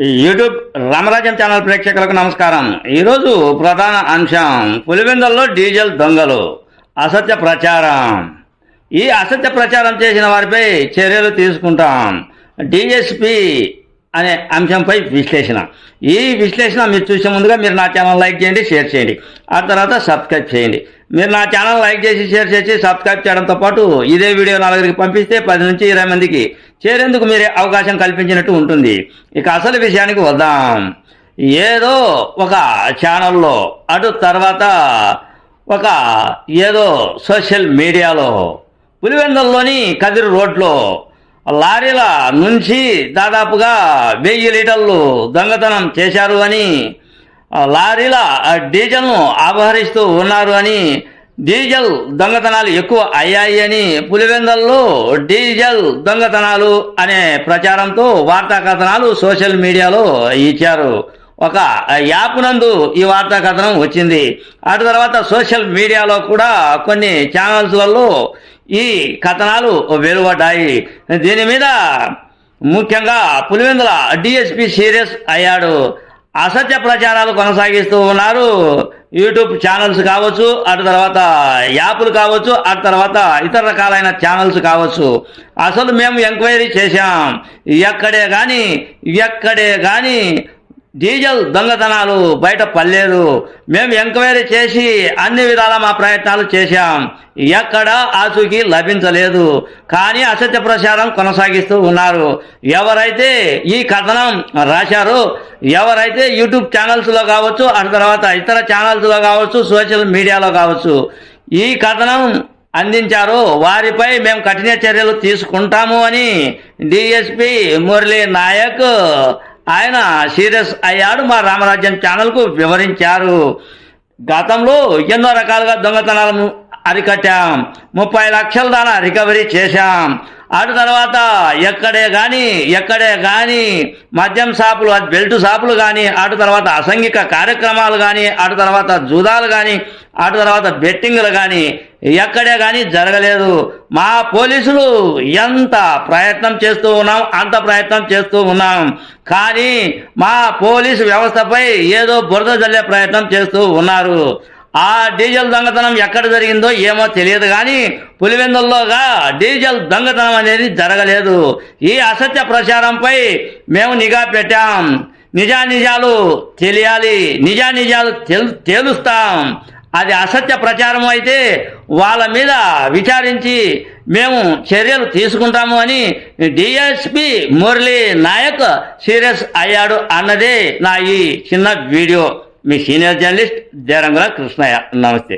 YouTube రామరాజ్యం channel ప్రేక్షకులకు నమస్కారం. ఈరోజు ప్రధాన అంశం పులివెందుల్లో డీజిల్ దొంగలు అసత్య ప్రచారం. ఈ అసత్య ప్రచారం చేసిన వారిపై చర్యలు తీసుకుంటాం. డిఎస్పి అనే అంశంపై విశ్లేషణ. ఈ విశ్లేషణ మీరు చూసే ముందుగా మీరు నా ఛానల్ లైక్ చేయండి షేర్ చేయండి. ఆ తర్వాత సబ్స్క్రైబ్ చేయండి. మీరు నా ఛానల్ లైక్ చేసి షేర్ చేసి సబ్స్క్రైబ్ చేయడంతో పాటు ఇదే వీడియో నలుగురికి పంపిస్తే పది నుంచి ఇరవై మందికి చేరేందుకు మీరే అవకాశం కల్పించినట్టు ఉంటుంది. ఇక అసలు విషయానికి వద్దాం. ఏదో ఒక ఛానల్లో అటు తర్వాత ఒక ఏదో సోషల్ మీడియాలో పులివెందల్లోని కదిరి రోడ్లో లారీల నుంచి దాదాపుగా వెయ్యి లీటర్లు దొంగతనం చేశారు అని లారీల డీజిల్ను అపహరిస్తూ ఉన్నారు అని డీజిల్ దొంగతనాలు ఎక్కువ అయ్యాయి అని పులివెందల్లో డీజిల్ దొంగతనాలు అనే ప్రచారంతో వార్తా కథనాలు సోషల్ మీడియాలో ఇచ్చారు. ఒక యాప్ నందు ఈ వార్తా కథనం వచ్చింది. అటు తర్వాత సోషల్ మీడియాలో కూడా కొన్ని ఛానల్స్లలో ఈ కథనాలు వెలువడ్డాయి. దీని మీద ముఖ్యంగా పులివెందుల డిఎస్పి సీరియస్ అయ్యాడు. అసత్య ప్రచారాలు కొనసాగిస్తూ ఉన్నారు. యూట్యూబ్ ఛానల్స్ కావచ్చు అటు తర్వాత యాప్లు కావచ్చు అటు తర్వాత ఇతర రకాలైన ఛానల్స్ కావచ్చు. అసలు మేము ఎంక్వైరీ చేశాం. ఎక్కడే కానీ ఎక్కడే కానీ డీజిల్ దొంగతనాలు బయట పడలేదు. మేము ఎంక్వైరీ చేసి అన్ని విధాల మా ప్రయత్నాలు చేశాం. ఎక్కడ ఆచూకీ లభించలేదు. కానీ అసత్య ప్రచారం కొనసాగిస్తూ ఉన్నారు. ఎవరైతే ఈ కథనం రాశారో ఎవరైతే యూట్యూబ్ ఛానల్స్లో కావచ్చు ఆ తర్వాత ఇతర ఛానల్స్లో కావచ్చు సోషల్ మీడియాలో కావచ్చు ఈ కథనం అందించారో వారిపై మేము కఠిన చర్యలు తీసుకుంటాము అని డిఎస్పి మురళీ నాయక్ ఆయన సీరియస్ అయ్యాడు. మా రామరాజ్యం ఛానల్కు వివరించారు. గతంలో ఎన్నో రకాలుగా దొంగతనాలను అరికట్టాం. ముప్పై లక్షల దాకా రికవరీ చేశాం. అటు తర్వాత ఎక్కడే కానీ ఎక్కడే కానీ మద్యం షాపులు అది బెల్ట్ షాపులు కానీ అటు తర్వాత అసంఘిక కార్యక్రమాలు కానీ అటు తర్వాత జూదాలు కానీ అటు తర్వాత బెట్టింగ్లు కానీ ఎక్కడే కానీ జరగలేదు. మా పోలీసులు ఎంత ప్రయత్నం చేస్తూ ఉన్నాం అంత ప్రయత్నం చేస్తూ ఉన్నాం. కానీ మా పోలీసు వ్యవస్థపై ఏదో బురద జల్లే ప్రయత్నం చేస్తూ ఉన్నారు. ఆ డీజిల్ దొంగతనం ఎక్కడ జరిగిందో ఏమో తెలియదు కానీ పులివెందుల్లోగా డీజిల్ దొంగతనం అనేది జరగలేదు. ఈ అసత్య ప్రచారంపై మేము నిఘా పెట్టాం. నిజానిజాలు తెలియాలి. నిజానిజాలు తెలు తేలుస్తాం. అది అసత్య ప్రచారం అయితే వాళ్ళ మీద విచారించి మేము చర్యలు తీసుకుంటాము అని డిఎస్పి మురళీ నాయక్ సీరియస్ అయ్యాడు అన్నదే నా ఈ చిన్న వీడియో. మీ సీనియర్ జర్నలిస్ట్ జయరంగుల కృష్ణయ్య. నమస్తే.